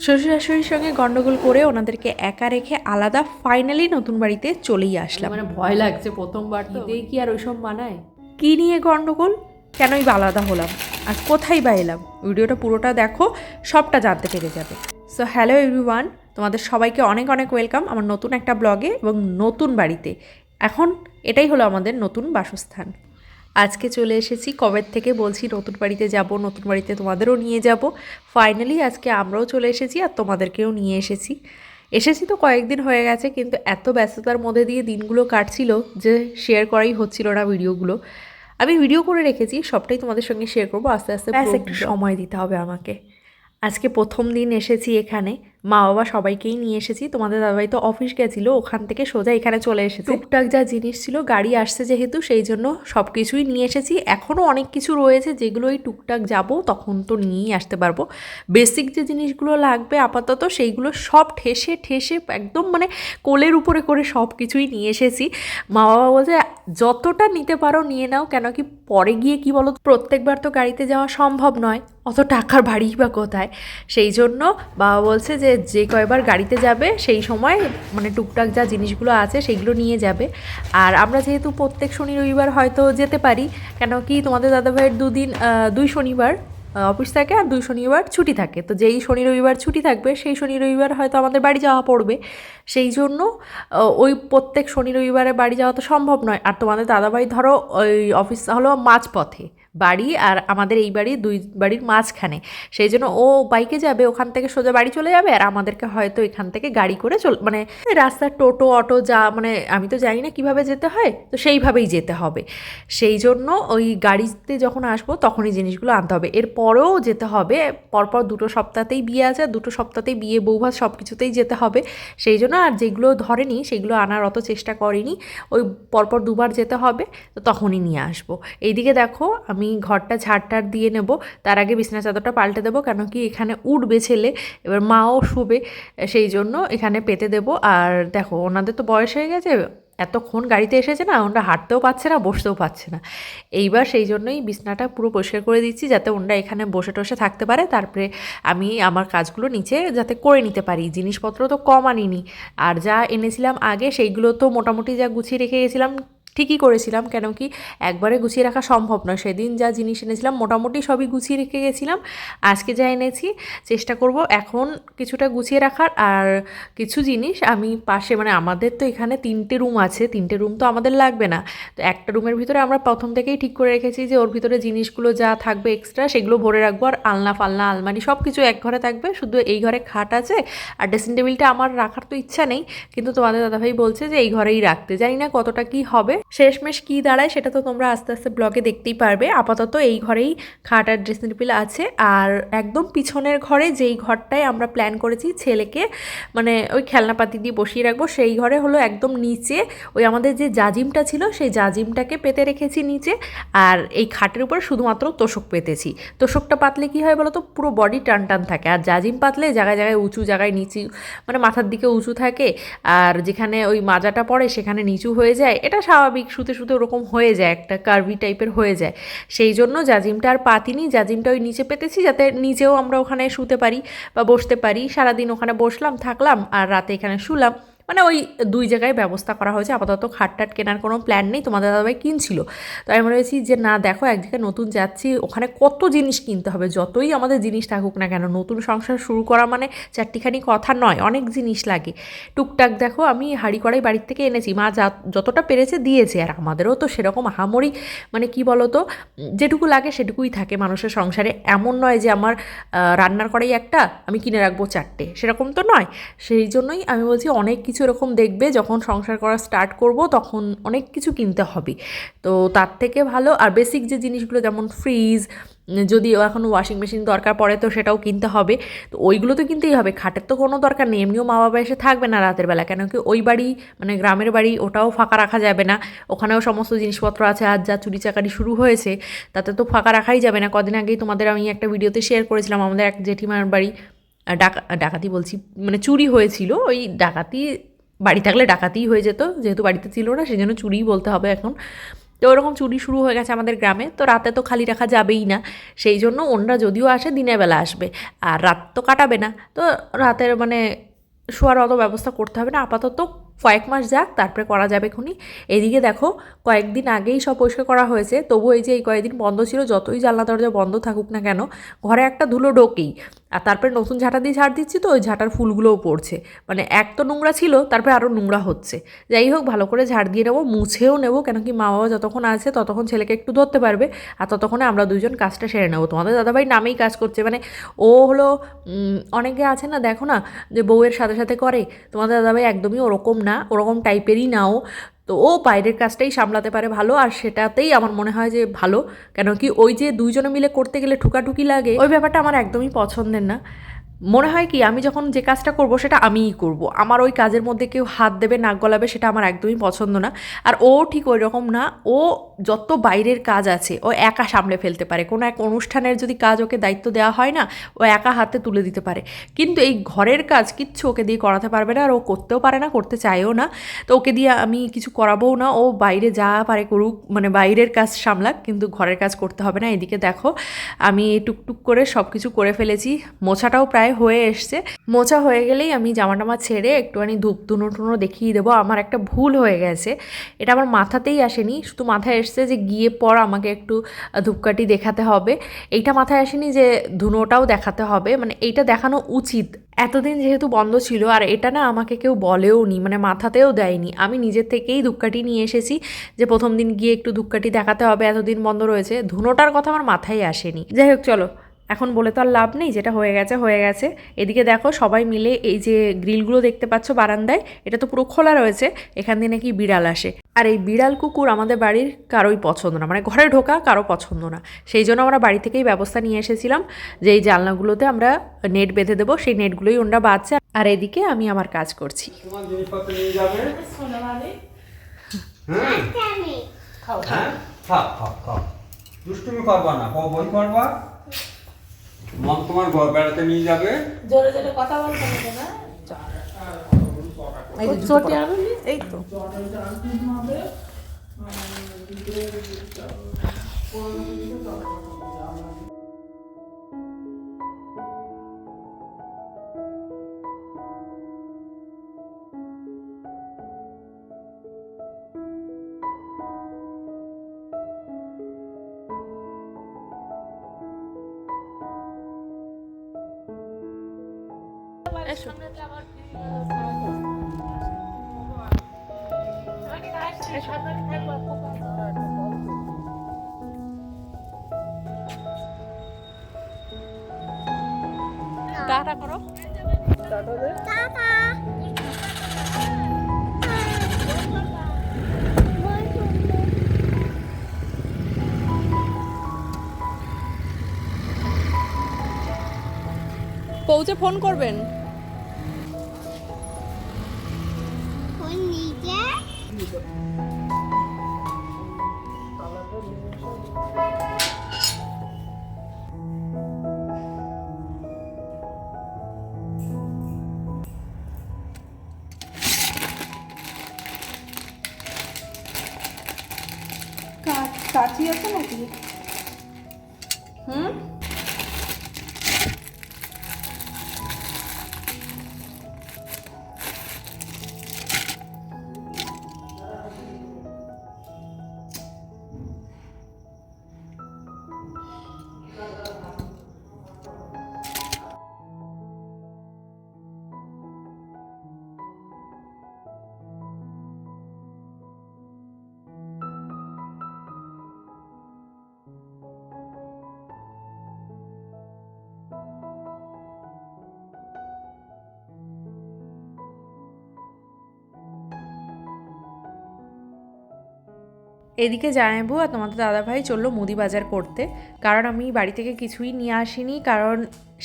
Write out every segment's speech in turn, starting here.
শ্বশুর শাশুড়ির সঙ্গে গন্ডগোল করে ওনাদেরকে একা রেখে আলাদা ফাইনালি নতুন বাড়িতে চলেই আসলাম। মানে ভয় লাগছে প্রথমবার তো। ঈদে কি আর ওইসব বানায় কী নিয়ে গন্ডগোল? কেনই বা আলাদা হলাম? আর কোথায় বা এলাম? ভিডিওটা পুরোটা দেখো সবটা জানতে পেরে যাবে। সো হ্যালো এভরিওয়ান তোমাদের সবাইকে অনেক অনেক ওয়েলকাম আমার নতুন একটা ব্লগে এবং নতুন বাড়িতে। এখন এটাই হলো আমাদের নতুন বাসস্থান। আজকে চলে এসেছি কবের থেকে বলছি নতুন বাড়িতে যাব নতুন বাড়িতে তোমাদেরও নিয়ে যাব। ফাইনালি আজকে আমরাও চলে এসেছি আর তোমাদেরকেও নিয়ে এসেছি। এসেছি তো কয়েকদিন হয়ে গেছে কিন্তু এত ব্যস্ততার মধ্যে দিয়ে দিনগুলো কাটছিল যে শেয়ার করাই হচ্ছিল না ভিডিওগুলো। আমি ভিডিও করে রেখেছি সবটাই তোমাদের সঙ্গে শেয়ার করব আস্তে আস্তে একটু সময় দিতে হবে আমাকে। আজকে প্রথম দিন এসেছি এখানে মা বাবা সবাইকেই নিয়ে এসেছি। তোমাদের দাদাভাই তো অফিস গেছিল, ওখান থেকে সোজা এখানে চলে এসেছে। টুকটাক যা জিনিস ছিল, গাড়ি আসছে যেহেতু, সেই জন্য সব কিছুই নিয়ে এসেছি। এখনও অনেক কিছু রয়েছে যেগুলো এই টুকটাক যাব, তখন তো নিয়েই আসতে পারব। বেসিক যে জিনিসগুলো লাগবে আপাতত, সেইগুলো সব ঠেসে ঠেসে একদম মানে কোলের উপরে করে সব কিছুই নিয়ে এসেছি। মা বাবা বলছে, যতটা নিতে পারো নিয়ে নাও, কেন কি পরে গিয়ে কি বলো? প্রত্যেকবার তো গাড়িতে যাওয়া সম্ভব নয়। অত টাকার বাড়ি বা কোথায়? সেই জন্য বাবা বলছে যে যে যে কয়বার গাড়িতে যাবে, সেই সময় মানে টুকটাক যা জিনিসগুলো আছে সেইগুলো নিয়ে যাবে। আর আমরা যেহেতু প্রত্যেক শনি রবিবার হয়তো যেতে পারি, কেন কি তোমাদের দাদাভাইয়ের দুদিন দুই শনিবার অফিস থাকে আর দুই শনিবার ছুটি থাকে। তো যেই শনি রবিবার ছুটি থাকবে, সেই শনি রবিবার হয়তো আমাদের বাড়ি যাওয়া পড়বে। সেই জন্য ওই প্রত্যেক শনি রবিবারে বাড়ি যাওয়া তো সম্ভব নয়। আর তোমাদের দাদাভাই ধরো, ওই অফিস হলো মাঝপথে। বাড়ি আর আমাদের এই বাড়ি দুই বাড়ির মাঝখানে। সেই জন্য ও বাইকে যাবে, ওখান থেকে সোজা বাড়ি চলে যাবে আর আমাদেরকে হয়তো এখান থেকে গাড়ি করে চল মানে রাস্তার টোটো, অটো যা মানে আমি তো জানি না কীভাবে যেতে হয়, তো সেইভাবেই যেতে হবে। সেই জন্য ওই গাড়িতে যখন আসব তখনই জিনিসগুলো আনতে হবে। এরপরেও যেতে হবে, পরপর দুটো সপ্তাহতেই বিয়ে আছে আর দুটো সপ্তাহতেই বিয়ে বৌভাত সব কিছুতেই যেতে হবে। সেই জন্য আর যেগুলো ধরেনি সেগুলো আনার অত চেষ্টা করিনি, ওই পরপর দুবার যেতে হবে, তো তখনই নিয়ে আসব। এইদিকে দেখো, আমি ঘরটা ঝাড়টার দিয়ে নেব। তার আগে বিছনা চাদরটা পাল্টে দেবো কেন কি এখানে উঠবে ছেলে, এবার মাও শুবে, সেই জন্য এখানে পেতে দেবো। আর দেখো, ওনাদের তো বয়স হয়ে গেছে, এতক্ষণ গাড়িতে এসেছে না, ওনারা হাঁটতেও পারছে না, বসতেও পারছে না। এইবার সেই জন্যই বিছনাটা পুরো পরিষ্কার করে দিচ্ছি, যাতে ওনারা এখানে বসে টসে থাকতে পারে। তারপরে আমি আমার কাজগুলো নিচে যাতে করে নিতে পারি। জিনিসপত্র তো কম আনিনি। আর যা এনেছিলাম আগে, সেইগুলো তো মোটামুটি যা গুছিয়ে রেখে গেছিলাম ঠিকই করেছিলাম, কেন কি একবারে গুছিয়ে রাখা সম্ভব নয়। সেদিন যা জিনিস এনেছিলাম মোটামুটি সবই গুছিয়ে রেখে গেছিলাম। আজকে যা এনেছি, চেষ্টা করব এখন কিছুটা গুছিয়ে রাখার। আর কিছু জিনিস আমি পাশে মানে আমাদের তো এখানে তিনটে রুম আছে, তিনটে রুম তো আমাদের লাগবে না। তো একটা রুমের ভিতরে আমরা প্রথম থেকেই ঠিক করে রেখেছি যে ওর ভিতরে জিনিসগুলো যা থাকবে এক্সট্রা সেগুলো ভরে রাখব। আর আলনা ফালনা, আলমারি সব কিছু এক ঘরে থাকবে। শুধু এই ঘরে খাট আছে আর ড্রেসিং টেবিলটা আমার রাখার তো ইচ্ছা নেই। কিন্তু তোমাদের দাদাভাই বলছে যে এই ঘরেই রাখতে। জানি না কতটা কি হবে। শেষমেশ কী দাঁড়ায় সেটা তো তোমরা আস্তে আস্তে ব্লগে দেখতেই পারবে। আপাতত এই ঘরেই খাট আর ড্রেসিং টেবিল আছে। আর একদম পিছনের ঘরে যেই ঘরটায় আমরা প্ল্যান করেছি ছেলেকে মানে ওই খেলনাপাতি দিয়ে বসিয়ে রাখব, সেই ঘরে হলো একদম নিচে ওই আমাদের যে জাজিমটা ছিল, সেই জাজিমটাকে পেতে রেখেছি নিচে। আর এই খাটের উপর শুধুমাত্র তোষক পেতেছি। তোষকটা পাতলে কি হয় বলো তো পুরো বডি টান টান থাকে। আর জাজিম পাতলে জায়গায় জায়গায় উঁচু, জায়গায় নিচু মানে মাথার দিকে উঁচু থাকে। আর যেখানে ওই মাজাটা পড়ে সেখানে নিচু হয়ে যায়। এটা স্বাভাবিক শুতে শুতে ওরকম হয়ে যায়, একটা কার্ভি টাইপের হয়ে যায়। সেই জন্য জাজিমটা আর পাতিনি জাজিমটা ওই নিচে পেতেছি যাতে নিচেও আমরা ওখানে শুতে পারি বা বসতে পারি। সারাদিন ওখানে বসলাম, থাকলাম আর রাতে এখানে শুলাম। মানে ওই দুই জায়গায় ব্যবস্থা করা হয়েছে। আপাতত খাট টাট কেনার কোনো প্ল্যান নেই, তোমাদের দাদাভাই কিনছিল। তো আমি মনে হয়েছি যে, না, দেখো এক জায়গায় নতুন যাচ্ছি, ওখানে কত জিনিস কিনতে হবে, যতই আমাদের জিনিস থাকুক না কেন, নতুন সংসার শুরু করা মানে চারটিখানি কথা নয়, অনেক জিনিস লাগে। টুকটাক দেখো, আমি হাঁড়ি কড়াই বাড়ির থেকে এনেছি, মা যা, যতটা পেরেছে দিয়েছে, আর আমাদেরও তো সেরকম আহামরি মানে কি বলো তো যেটুকু লাগে সেটুকুই থাকে মানুষের সংসারে। এমন নয় যে, আমার রান্নার কড়াই একটা, আমি কিনে রাখব চারটে, সেরকম তো নয়। সেই জন্যই আমি বলছি, অনেক কিছু এরকম দেখবে, যখন সংসার করা স্টার্ট করব, তখন অনেক কিছু কিনতে হবে। তো তার থেকে ভালো, আর বেসিক যে জিনিসগুলো, যেমন ফ্রিজ যদি এখন ওয়াশিং মেশিন দরকার পড়ে, তো সেটাও কিনতে হবে। তো ওইগুলো তো কিনতেই হবে, খাটের তো কোনো দরকার নেই। এমনিও মা বাবা এসে থাকবে না রাতের বেলা, কেন কি ওই বাড়ি মানে গ্রামের বাড়ি, ওটাও ফাঁকা রাখা যাবে না। ওখানেও সমস্ত জিনিসপত্র আছে আর যা চুরি চাকারি শুরু হয়েছে, তাতে তো ফাঁকা রাখাই যাবে না। কদিন আগেই তোমাদের আমি একটা ভিডিওতে শেয়ার করেছিলাম, আমাদের এক জেঠিমার বাড়ি ডাকা, ডাকাতি বলছি মানে চুরি হয়েছিল, ওই ডাকাতি বাড়ি থাকলে ডাকাতিই হয়ে যেত, যেহেতু বাড়িতে ছিল না সেই জন্য চুরিই বলতে হবে এখন। তো ওরকম চুরি শুরু হয়ে গেছে আমাদের গ্রামে, তো রাতে তো খালি রাখা যাবেই না। সেই জন্য ওনরা যদিও আসে, দিনের বেলা আসবে, আর রাত তো কাটাবে না। তো রাতের মানে শোয়ার অত ব্যবস্থা করতে হবে না, আপাতত কয়েক মাস যাক, তারপরে করা যাবে খুনি এদিকে দেখো, কয়েকদিন আগেই সব পরিষ্কার করা হয়েছে তবু এই যে এই কয়েকদিন বন্ধ ছিল, যতই জানলা দরজা বন্ধ থাকুক না কেন, ঘরে একটা ধুলো ঢোকেই। আর তারপরে নতুন ঝাঁটা দিয়ে ঝাড় দিচ্ছি তো, ওই ঝাঁটার ফুলগুলোও পড়ছে। মানে এক তো নোংরা ছিল, তারপরে আরও নোংরা হচ্ছে। যাই হোক, ভালো করে ঝাড় দিয়ে নেব, মুছেও নেব, কেন কি মা বাবা যতক্ষণ আছে ততক্ষণ ছেলেকে একটু ধরতে পারবে, আর ততক্ষণে আমরা দুজন কাজটা সেরে নেব। তোমাদের দাদাভাই নামেই কাজ করছে মানে ও হলো অনেকে আছে না, দেখো না, যে বউয়ের সাথে সাথে করে, তোমাদের দাদাভাই একদমই ওরকম না, ওরকম টাইপেরই না ও। তো ও বাইরের কাজটাই সামলাতে পারে ভালো, আর সেটাতেই আমার মনে হয় যে ভালো। কেন কি ওই যে দুইজনে মিলে করতে গেলে ঠুকাঠুকি লাগে, ওই ব্যাপারটা আমার একদমই পছন্দের না। মনে হয় কি, আমি যখন যে কাজটা করব, সেটা আমিই করব। আমার ওই কাজের মধ্যে কেউ হাত দেবে, নাক গলাবে, সেটা আমার একদমই পছন্দ না। আর ও ঠিক ওই রকম না, ও যত বাইরের কাজ আছে, ও একা সামলে ফেলতে পারে। কোনো এক অনুষ্ঠানের যদি কাজ ওকে দায়িত্ব দেওয়া হয় না, ও একা হাতে তুলে দিতে পারে। কিন্তু এই ঘরের কাজ কিচ্ছু ওকে দিয়ে করাতে পারবে না, আর ও করতেও পারে না, করতে চায়ও না। তো ওকে দিয়ে আমি কিছু করাবোও না, ও বাইরে যা পারে করুক মানে বাইরের কাজ সামলাক, কিন্তু ঘরের কাজ করতে হবে না। এদিকে দেখো, আমি টুকটুক করে সব কিছু করে ফেলেছি। মোছাটাও প্রায় হয়ে এসছে। মোছা হয়ে গেলেই আমি জামা টামা ছেড়ে একটুখানি ধূপ ধুনো টুনো দেখিয়ে দেবো। আমার একটা ভুল হয়ে গেছে। এটা আমার মাথাতেই আসেনি। শুধু মাথায় এসছে যে গিয়ে পর আমাকে একটু ধূপকাঠি দেখাতে হবে। এইটা মাথায় আসেনি যে ধুনোটাও দেখাতে হবে। মানে এইটা দেখানো উচিত। এতদিন যেহেতু বন্ধ ছিল, আর এটা না আমাকে কেউ বলেও নি মানে মাথাতেও দেয়নি। আমি নিজের থেকেই ধূপকাঠি নিয়ে এসেছি যে প্রথম দিন গিয়ে একটু ধূপকাঠি দেখাতে হবে। এতদিন বন্ধ রয়েছে। ধুনোটার কথা আমার মাথায় আসেনি। যাই হোক, চলো। এখন বলে তো আর লাভ নেই যেটা হয়ে গেছে হয়ে গেছে। এদিকে দেখো সবাই মিলে এই যে গ্রিলগুলো দেখতে পাচ্ছ বারান্দায় এটা তো পুরো খোলা রয়েছে এখান দিয়ে নাকি বিড়াল আসে। আর এই বিড়াল কুকুর আমাদের বাড়ির কারোই পছন্দ না মানে ঘরে ঢোকা কারও পছন্দ না। সেই জন্য আমরা বাড়ি থেকেই ব্যবস্থা নিয়ে এসেছিলাম যে এই জানলাগুলোতে আমরা নেট বেঁধে দেবো সেই নেটগুলোই ওনরা বাঁচছে আর এদিকে আমি আমার কাজ করছি। হ্যাঁ? হ্যাঁ খাও খাও খাও দুষ্টুমি করবা না ক বই পড়বা মন তোমার ঘর বেড়াতে নিয়ে যাবে? জোরে জোরে কথা বলতে হবে না? এই তো। টাটা করো। পৌঁছে ফোন করবেন। কাঁচি আছে নাকি হুম এদিকে জানাব, আর তোমাদের দাদাভাই চলল মুদি বাজার করতে। কারণ আমি বাড়ি থেকে কিছুই নিয়ে আসিনি, কারণ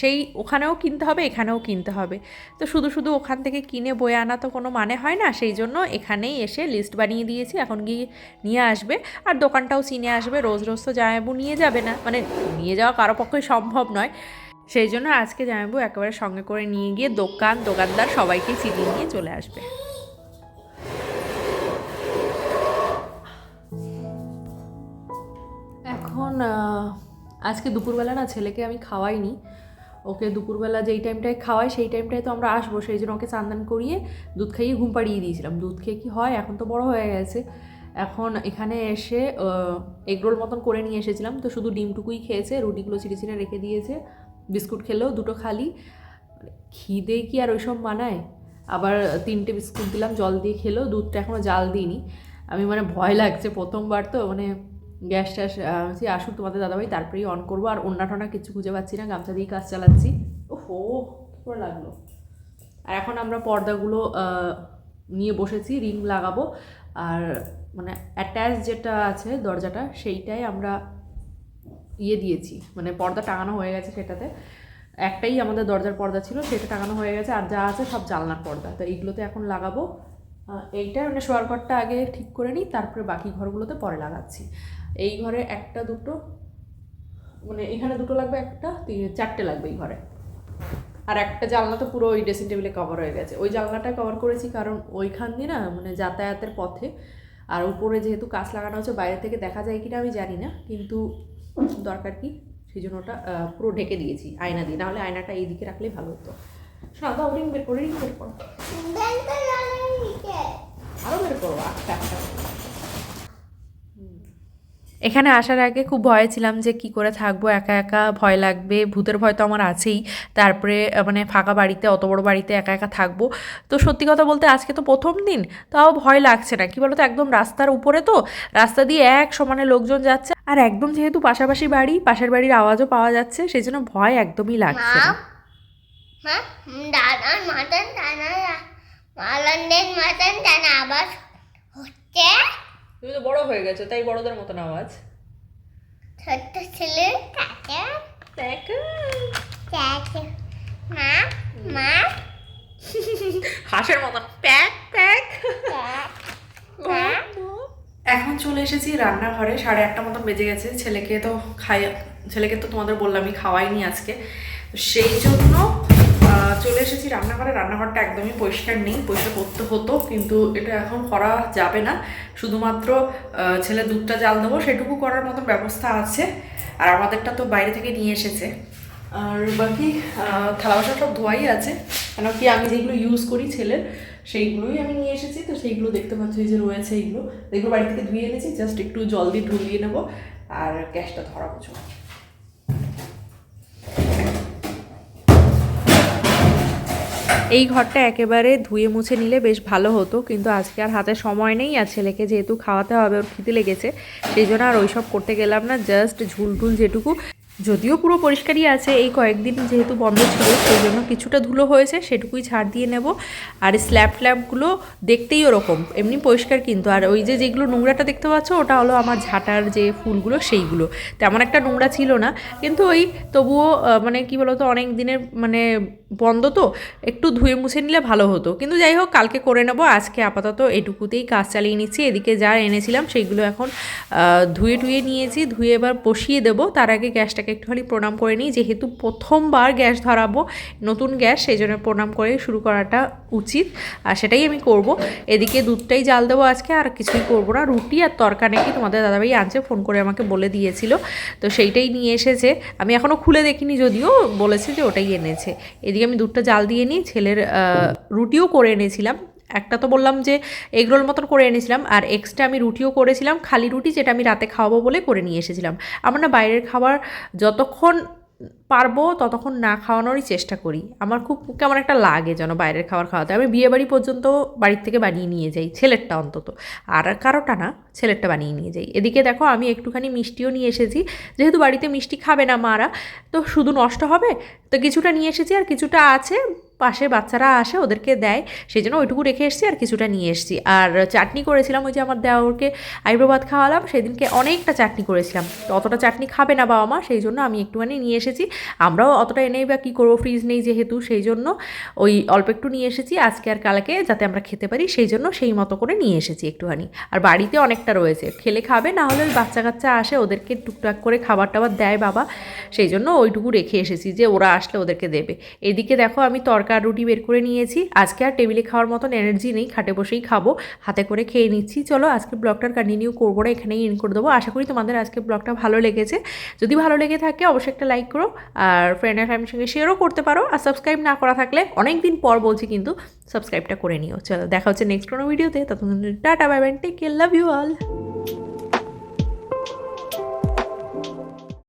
সেই ওখানেও কিনতে হবে, এখানেও কিনতে হবে। তো শুধু শুধু ওখান থেকে কিনে বয়ে আনা তো কোনো মানে হয় না, সেই জন্য এখানেই এসে লিস্ট বানিয়ে দিয়েছি, এখন গিয়ে নিয়ে আসবে। আর দোকানটাও চিনে আসবে, রোজ রোজ তো জামাইবু নিয়ে যাবে না মানে নিয়ে যাওয়া কারও পক্ষে সম্ভব নয়। সেই জন্য আজকে জামাইবু একেবারে সঙ্গে করে নিয়ে গিয়ে দোকান, দোকানদার সবাইকে চিনিয়ে নিয়ে চলে আসবে। আজকে দুপুরবেলা না ছেলেকে আমি খাওয়াইনি। ওকে দুপুরবেলা যেই টাইমটায় খাওয়াই, সেই টাইমটায় তো আমরা আসব। সেই জন্য ওকে চান্দান করিয়ে দুধ খাইয়ে ঘুম পাড়িয়ে দিয়েছিলাম। দুধ খেয়ে কি হয়, এখন তো বড় হয়ে গেছে। এখন এখানে এসে এগরোল মতন করে নিয়ে এসেছিলাম। তো শুধু ডিমটুকুই খেয়েছে, রুটিগুলো চিড়ে চিড়ে রেখে দিয়েছে। বিস্কুট খেলেও দুটো খালি। খিদে কি আর ওইসব বানায় আবার তিনটে বিস্কুট দিলাম, জল দিয়ে খেলো। দুধটা এখনও জাল দিইনি। আমি মানে ভয় লাগছে প্রথমবার তো মানে গ্যাস ট্যাস আসুক তোমাদের দাদাভাই তারপরেই অন করব। আর অন্য টনা কিছু খুঁজে পাচ্ছি না গামছা দিয়ে কাজ চালাচ্ছি। ওহো কী করে লাগল। আর এখন আমরা পর্দাগুলো নিয়ে বসেছি রিং লাগাবো। আর মানে অ্যাটাচ যেটা আছে দরজাটা সেইটাই আমরা ইয়ে দিয়েছি। মানে পর্দা টাঙানো হয়ে গেছে সেটাতে। একটাই আমাদের দরজার পর্দা ছিল সেটা টাঙানো হয়ে গেছে। আর যা আছে সব জানলার পর্দা। তো এইগুলোতে এখন লাগাবো। এইটা মানে শোয়ার ঘরটা আগে ঠিক করে নিই তারপরে বাকি ঘরগুলোতে পরে লাগাচ্ছি। এই ঘরে একটা দুটো মানে এখানে দুটো লাগবে একটা চারটে লাগবে এই ঘরে। আর একটা জানলা তো পুরো ওই ড্রেসিং টেবিলে কভার হয়ে গেছে। ওই জানলাটা কভার করেছি কারণ ওইখান দিয়ে না মানে যাতায়াতের পথে। আর উপরে যেহেতু কাঁচ লাগানো হচ্ছে বাইরে থেকে দেখা যায় কিনা আমি জানি না কিন্তু দরকার কি? সেই জন্য ওটা পুরো ঢেকে দিয়েছি আয়না দিয়ে। নাহলে আয়নাটা এই দিকে রাখলেই ভালো হতো। শোনা দাও রিং বের করে রিং বের করো। আরও বের করো একটা একটা এখানে আসার আগে খুব ভয়ে ছিলাম যে কি করে থাকব, একা একা ভয় লাগবে, ভূতের ভয় তো আমার আছেই। তারপরে মানে ফাঁকা বাড়িতে, অত বড় বাড়িতে একা একা থাকব। তো সত্যি কথা বলতে আজকে তো প্রথম দিন, তাও ভয় লাগছে না। কি বলতো, একদম রাস্তার উপরে তো, রাস্তা দিয়ে এক সমানে লোকজন যাচ্ছে। আর একদম যেহেতু পাশাপাশি বাড়ি, পাশের বাড়ির আওয়াজও পাওয়া যাচ্ছে সেই জন্য ভয় একদমই লাগছে না। আবার হচ্ছে? তুমি তো বড় হয়ে গেছো তাই বড়দের মতন আওয়াজ। ছোট্ট ছেলে তাকে। তাকে। মা মা। হাঁসের মতন। প্যাক প্যাক। এখন চলে এসেছি রান্নাঘরে সাড়ে আটটা মতন বেজে গেছে। ছেলেকে তো খাই ছেলেকে তো তোমাদের বললামই খাওয়াইনি আজকে। সেই জন্য চলে এসেছি রান্নাঘরে। রান্নাঘরটা একদমই পরিষ্কার নেই, পরিষ্কার করতে হতো, কিন্তু এটা এখন করা যাবে না। শুধুমাত্র ছেলে দুধটা জাল দেবো, সেটুকু করার মতন ব্যবস্থা আছে। আর আমাদেরটা তো বাইরে থেকে নিয়ে এসেছে। আর বাকি থালা বাসন সব ধোয়াই আছে। কেন কি আমি যেগুলো ইউজ করি ছেলের, সেইগুলোই আমি নিয়ে এসেছি। তো সেইগুলো দেখতে পাচ্ছি যে রয়েছে এইগুলো এগুলো বাড়ি থেকে ধুয়ে এনেছি জাস্ট একটু জল দিয়ে ঢুলিয়ে নেব। আর গ্যাসটা ধরা চলো। এই ঘরটা একেবারে ধুয়ে মুছে নিলে বেশ ভালো হতো, কিন্তু আজকে আর হাতে সময় নেই আর ছেলেকে যেহেতু খাওয়াতে হবে, ওর খিদে লেগেছে, সেই জন্য আর ওইসব করতে গেলাম না জাস্ট ঝুলটুল যেটুকু। যদিও পুরো পরিষ্কারই আছে, এই কয়েকদিন যেহেতু বন্ধ ছিল, সেই জন্য কিছুটা ধুলো হয়েছে, সেটুকুই ছাড় দিয়ে নেব। আর স্ল্যাব ফ্ল্যাবগুলো দেখতেই ওরকম, এমনি পরিষ্কার কিন্তু। আর ওই যে যেগুলো নোংরাটা দেখতে পাচ্ছ, ওটা হলো আমার ঝাঁটার যে ফুলগুলো, সেইগুলো। তেমন একটা নোংরা ছিল না, কিন্তু ওই তবুও মানে কি বলতো, অনেক দিনের মানে বন্ধ তো, একটু ধুয়ে মুছে নিলে ভালো হতো। কিন্তু যাই হোক, কালকে করে নেব। আজকে আপাতত এটুকুতেই কাজ চালিয়ে নিচ্ছি। এদিকে যা এনেছিলাম সেইগুলো এখন ধুয়ে টুয়ে নিয়েছি। ধুয়ে এবার বসিয়ে দেবো। তার আগে গ্যাসটাকে একটুখানি প্রণাম করে নিই। যেহেতু প্রথমবার গ্যাস ধরাবো, নতুন গ্যাস, সেই জন্য প্রণাম করে শুরু করাটা উচিত। আর সেটাই আমি করব। এদিকে দুধটাই জাল দেবো আজকে। আর কিছুই করব না। রুটি আর তরকা নাকি তোমাদের দাদাভাই আনছে, ফোন করে আমাকে বলে দিয়েছিল। তো সেইটাই নিয়ে এসেছে। আমি এখনও খুলে দেখিনি যদিও, বলেছে যে ওটাই এনেছে। এদিকে আমি দুধটা জাল দিয়ে নিই, ছেলের রুটিও করে এনেছিলাম। একটা তো বললাম যে এগরোল মতন করে এনেছিলাম, আর এক্সট্রা আমি রুটিও করেছিলাম, খালি রুটি যেটা আমি রাতে খাওয়াবো বলে করে নিয়ে এসেছিলাম। আমার না বাইরের খাবার যতক্ষণ পারব ততক্ষণ না খাওয়ানোরই চেষ্টা করি। আমার খুব কেমন একটা লাগে যেন বাইরের খাবার খাওয়াতে। আমি বিয়ে বাড়ি পর্যন্ত বাড়ির থেকে বানিয়ে নিয়ে যাই, ছেলেরটা অন্তত। আর কারোটা না, ছেলেরটা বানিয়ে নিয়ে যাই। এদিকে দেখো, আমি একটুখানি মিষ্টিও নিয়ে এসেছি। যেহেতু বাড়িতে মিষ্টি খাবে না মারা, তো শুধু নষ্ট হবে, তো কিছুটা নিয়ে এসেছি আর কিছুটা আছে। পাশে বাচ্চারা আসে, ওদেরকে দেয়। সেই জন্য ওইটুকু রেখে এসেছি আর কিছুটা নিয়ে এসেছি। আর চাটনি করেছিলাম ওই যে আমার দেওরকে, আইব্রো ভাত খাওয়ালাম। সেদিনকে অনেকটা চাটনি করেছিলাম। তো অতটা চাটনি খাবে না বাবা মা, সেই জন্য আমি একটুখানি নিয়ে এসেছি। আমরাও অতটা এনেই বা কী করব ফ্রিজ নেই যেহেতু, সেই জন্য ওই অল্প একটু নিয়ে এসেছি। আজকে আর কালকে যাতে আমরা খেতে পারি, সেই জন্য সেই মতো করে নিয়ে এসেছি একটুখানি। আর বাড়িতে অনেকটা রয়েছে। খেলে খাবে, না হলে ওই বাচ্চা কাচ্চা আসে, ওদেরকে টুকটাক করে খাবার টাবার দেয় বাবা। সেই জন্য ওইটুকু রেখে এসেছি যে ওরা আসলে ওদেরকে দেবে। এদিকে দেখো আমি তরকারি তড়কা রুটি বের করে নিয়েছি। আজকে আর টেবিলে খাওয়ার মতন এনার্জি নেই, খাটে বসেই খাব। হাতে করে খেয়ে নিচ্ছি। চলো আজকে ব্লগটার কন্টিনিউ করব না, এখানেই এন্ড করে দেবো। আশা করি তোমাদের আজকে ব্লগটা ভালো লেগেছে। যদি ভালো লেগে থাকে অবশ্যই একটা লাইক করো আর ফ্রেন্ড আর ফ্যামিলির সঙ্গে শেয়ারও করতে পারো। আর সাবস্ক্রাইব না করা থাকলে অনেক দিন পর বলছি কিন্তু সাবস্ক্রাইবটা করে নিও। চলো, দেখা হচ্ছে নেক্সট কোনো ভিডিওতে ততক্ষণ tata bye bye take care love you all